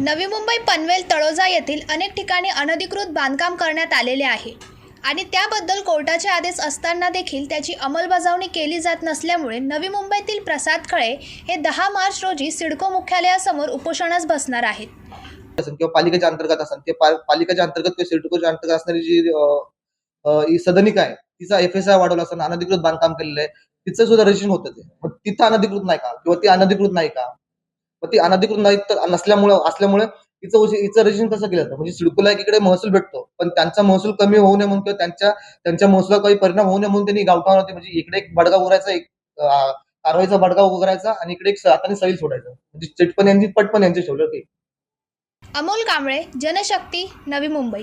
नवी मुंबई पनवेल तळोजा येथील अनेक ठिकाणी अनधिकृत बांधकाम करण्यात आलेले आहे. आणि त्याबद्दल कोर्टाचे आदेश असताना देखील त्याची अंमलबजावणी केली जात नसल्यामुळे नवी मुंबईतील प्रसाद खळे हे दहा मार्च रोजी सिडको मुख्यालयासमोर उपोषणास बसणार आहेत. किंवा पालिकेच्या अंतर्गत असेल ते पालिकेच्या अंतर्गत किंवा सिडकोच्या अंतर्गत असणारी जी सदनिक सदनिका आहे तिचा एफ एस आय वाढवला असताना अनधिकृत बांधकाम केलेलं आहे तिचं सुद्धा रजिस्ट्रेशन होतं ते. मग तिथं अनधिकृत नाही का? किंवा ती अनधिकृत नाही का? तर ती अनधिकृत नाही तर नसल्यामुळे असल्यामुळे तिचं हिचं रजिस्ट्रेशन कसं केलं जातं. म्हणजे सिडकोला एकीकडे महसूल भेटतो पण त्यांचा महसूल कमी होऊ नये म्हणून किंवा त्यांच्या त्यांच्या महसुला काही परिणाम होऊ नये म्हणून त्यांनी गावठाणावरती म्हणजे इकडे एक बडगा उघडायचा एक कारवाईचा बडगा उघडायचा आणि इकडे एक हाताने सैल सोडायचं. म्हणजे चिटपण यांची पटपण यांचे ठेवलं ते. अमोल कांबळे जनशक्ती नवी मुंबई.